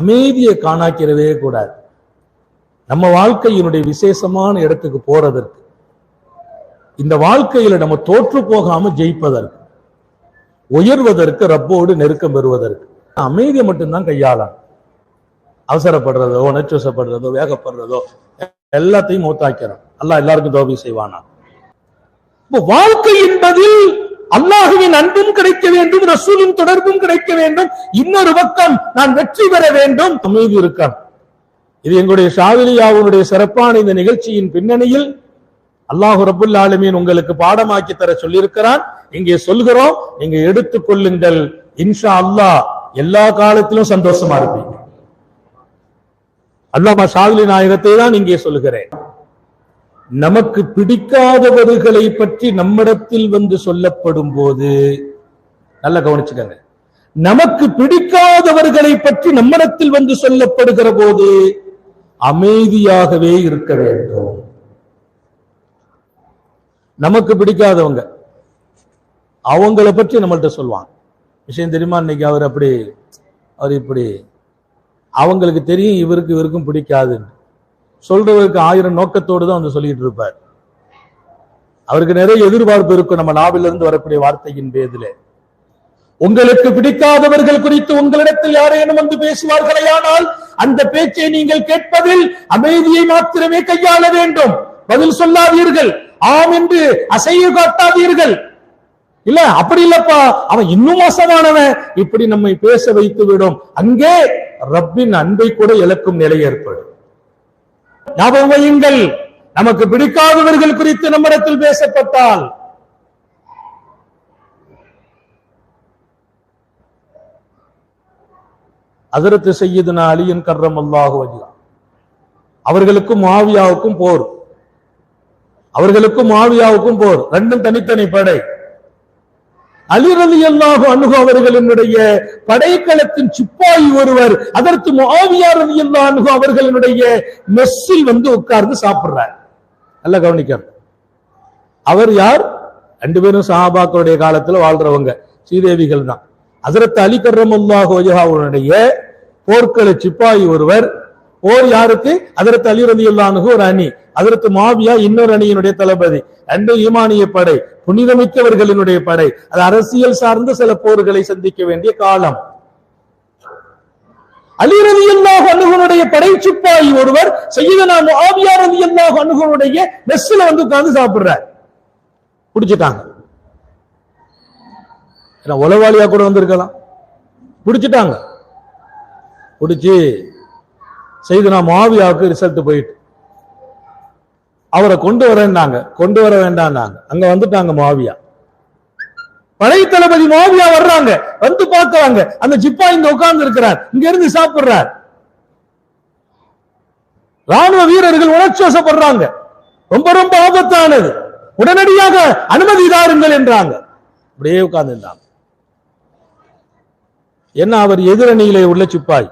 அமைதியை காணாக்கிறவே கூடாது. நம்ம வாழ்க்கையினுடைய விசேஷமான இடத்துக்கு போறதற்கு இந்த வாழ்க்கையில நம்ம தோற்று போகாம ஜெயிப்பதற்கு உயர்வதற்கு ரப்போடு நெருக்கம் பெறுவதற்கு அமைதியை மட்டும்தான் கையாளணும். அவசரப்படுறதோ உணர்ச்சிவசப்படுறதோ வேகப்படுறதோ எல்லாத்தையும் மூத்தாக்கிறோம். அல்லா எல்லாருக்கும் தோபி செய்வானா? இப்போ வாழ்க்கை என்பதில் அல்லாஹுவின் அன்பும் கிடைக்க வேண்டும் ரசூலின் தொடர்பும் கிடைக்க வேண்டும். இன்னொரு பக்கம் நான் வெற்றி பெற வேண்டும். அமைதி இருக்கான். இது எங்களுடைய ஷாவிலியாவுடைய சிறப்பான இந்த நிகழ்ச்சியின் பின்னணியில் அல்லாஹு ரபுல் ஆலமீன் உங்களுக்கு பாடமாக்கி தர சொல்லியிருக்கிறான். இங்கே சொல்கிறோம். நீங்க எடுத்துக் கொள்ளுங்கள். இன்ஷா அல்லாஹ் எல்லா காலத்திலும் சந்தோஷமா இருப்பீங்க. அல்லாமா ஷாவிலி நாயகத்தை தான் இங்கே சொல்லுகிறேன். நமக்கு பிடிக்காதவர்களை பற்றி நம்மிடத்தில் வந்து சொல்லப்படும் போது நல்லா கவனிச்சுக்கங்க. நமக்கு பிடிக்காதவர்களை பற்றி நம்மிடத்தில் வந்து சொல்லப்படுகிற போது அமைதியாகவே இருக்க வேண்டும். நமக்கு பிடிக்காதவங்க அவங்கள பற்றி நம்மள்ட்ட சொல்லுவாங்க. விஷயம் தெரியுமா? இன்னைக்கு அவர் அப்படி அவர் இப்படி அவங்களுக்கு தெரியும் இவருக்கு இவருக்கும் பிடிக்காதுன்னு. சொல்றவருக்கு ஆயிரம் நோக்கத்தோடு தான் வந்து சொல்லிட்டு இருப்பார். அவருக்கு நிறைய எதிர்பார்ப்பு இருக்கும் நம்ம நாவிலிருந்து இருந்து வரக்கூடிய வார்த்தையின் பேதில. உங்களுக்கு பிடிக்காதவர்கள் குறித்து உங்களிடத்தில் யாரேனும் வந்து பேசுவார்களேயானால் அந்த பேச்சை நீங்கள் கேட்பதில் அமைதியை மாத்திரமே கையாள வேண்டும். பதில் சொல்லாதீர்கள். ஆம் என்று அசைய காட்டாதீர்கள். இல்ல அப்படி இல்லப்பா. அவன் இன்னும் மோசமானவன். இப்படி நம்மை பேச வைத்து விடும் அங்கே ரப்பின் அன்பை கூட இழக்கும் நிலை ஏற்படும். ஞாபகம் வையுங்கள் நமக்கு பிடிக்காதவர்கள் குறித்து நம்மிடத்தில் பேசப்பட்டால். அதிரத்து செய்யுதுனா அழியின் கர்ரம் அல்லாஹு அவர்களுக்கும் மாவியாவுக்கும் போர். அவர்களுக்கும் மாவியாவுக்கும் போர். ரெண்டும் தனித்தனி படை. அலிரலி அல்லாஹு அணுகு அவர்களினுடைய படைக்களத்தின் சிப்பாய் ஒருவர் அதற்கு மாவியார் அலி அல்லா அணுகு அவர்களினுடைய மெஸ்ஸில் வந்து உட்கார்ந்து சாப்பிடுறார். நல்லா கவனிக்க. அவர் யார்? ரெண்டு பேரும் சஹாபாக்களுடைய காலத்துல வாழ்றவங்க ஸ்ரீதேவிகள் தான் ஹசரத் அலி கர்ரமுல்லாஹு வஜஹாவுடைய போர்க்கள சிப்பாய் ஒருவர் போர் யாருக்கு? அதற்கு அலிரதி ரலி ஒரு அணி. அதற்கு மாவியா இன்னொரு அணியினுடைய தளபதி. ரெண்டு ஈமானிய படை புனிதமிக்கவர்களினுடைய படை. அது அரசியல் சார்ந்த சில போர்களை சந்திக்க வேண்டிய காலம். அலிரதி அல்லாஹ் அணுகனுடைய படை சிப்பாய் ஒருவர் செய்யதனா மாவியா ரதி அல்லாஹ் அணுகனுடைய மெஸ்ல வந்து உட்கார்ந்து சாப்பிடுறார். பிடிச்சிட்டாங்க. ஏன்னா உளவாளியா கூட வந்திருக்கலாம். பிடிச்சிட்டாங்க. பிடிச்சி செய்து நான் மாவியாவுக்கு ரிசல்ட் போயிட்டு. அவரை கொண்டு வரேன்னாங்க. கொண்டு வர வேண்டாம்னாங்க. அங்க வந்துட்டாங்க மாவியா. படை தளபதி மாவியா வர்றாங்க. வந்து பார்க்கறாங்க. அந்த ஜிப்பா இங்க உட்கார்ந்து இருக்கிறார். இங்க இருந்து சாப்பிடுறார். ராணுவ வீரர்கள் உணர்ச்சி வசப்படுறாங்க. ரொம்ப ரொம்ப ஆபத்தானது. உடனடியாக அனுமதி தாருங்கள் என்றாங்க. அப்படியே உட்கார்ந்து இருந்தாங்க என்ன அவர் எதிரணியிலே உள்ள சிப்பாய்?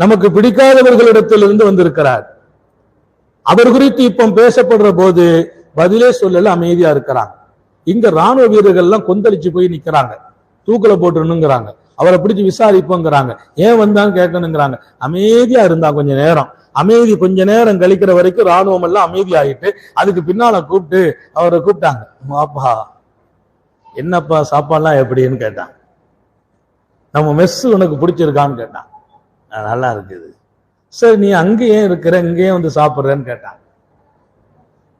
நமக்கு பிடிக்காதவர்களிடத்திலிருந்து வந்திருக்கிறார். அவர் குறித்து இப்ப பேசப்படுற போது பதிலே சொல்லல அமைதியா இருக்கிறாங்க. இங்க ராணுவ வீரர்கள் எல்லாம் கொந்தளிச்சு போய் நிக்கிறாங்க. தூக்கல போட்டுருணுங்கிறாங்க அவரை பிடிச்சு விசாரிப்போங்கிறாங்க. ஏன் வந்தான்னு கேட்கணுங்கிறாங்க. அமைதியா இருந்தா கொஞ்ச நேரம். அமைதி கொஞ்ச நேரம் கழிக்கிற வரைக்கும் ராணுவம் எல்லாம் அமைதி ஆயிட்டு அதுக்கு பின்னால கூப்பிட்டு அவரை கூப்பிட்டாங்க. அப்பா என்னப்பா சாப்பாடுலாம் எப்படின்னு கேட்டான். நம்ம மெஸ் உனக்கு பிடிச்சிருக்கான்னு கேட்டான். நல்லா இருக்குது. சரி நீ அங்கேயே இருக்கிற? இங்கேயே வந்து சாப்பிடுறேன்னு கேட்டான்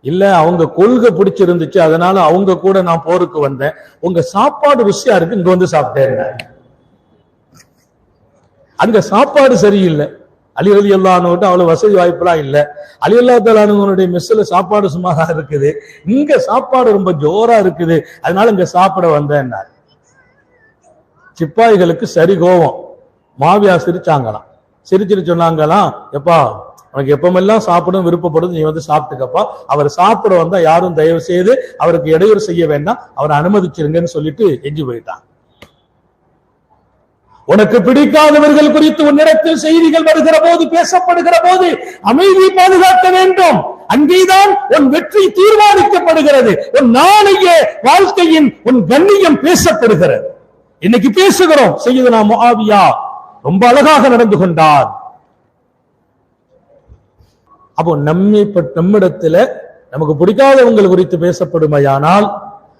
இல்ல அவங்க கொள்கை பிடிச்சிருந்துச்சு அதனால அவங்க கூட நான் போருக்கு வந்தேன். உங்க சாப்பாடு ருசியா இருக்கு இங்க வந்து சாப்பிட்டேன் அங்க சாப்பாடு சரியில்லை. அலி அலி அல்லானுட்டு அவ்வளவு வசதி வாய்ப்புலாம் இல்ல. அலி அல்லா தலானுடைய மெஸ்ஸில் சாப்பாடு சுமாரா இருக்குது. இங்க சாப்பாடு ரொம்ப ஜோரா இருக்குது. அதனால இங்க சாப்பிட வந்தேன் சிப்பாய்களுக்கு சரி கோவம். மாவியா சிரிச்சாங்களாம். சிரிச்சிட்டு சொன்னாங்களாம் எப்பா உனக்கு எப்பமெல்லாம் சாப்பிடும் விருப்பப்படுது நீ வந்து சாப்பிட்டுக்கப்பா. அவர் சாப்பிட வந்தா யாரும் தயவு செய்து அவருக்கு இடையூறு செய்ய வேண்டாம். அவரை அனுமதிச்சிருங்கன்னு சொல்லிட்டு எஞ்சி போயிட்டான். உனக்கு பிடிக்காதவர்கள் குறித்து உன்னிடத்தில் செய்திகள் வருகிற போது பேசப்படுகிற போது அமைதியை பாதுகாக்க வேண்டும். அங்கேதான் உன் வெற்றி தீர்மானிக்கப்படுகிறது. உன் நாளைய வாழ்க்கையின் உன் கண்ணியம் பேசப்படுகிறது. இன்னைக்கு பேசுகிறோம் செய்யுது நான் ஆவியா ரொம்ப அழகாக நடந்து கொண்டார். அப்போ நம்மை பட்- நம்மிடத்துல நமக்கு பிடிக்காதவங்கள் குறித்து பேசப்படுமையானால்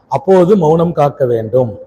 அப்போது மௌனம் காக்க வேண்டும்.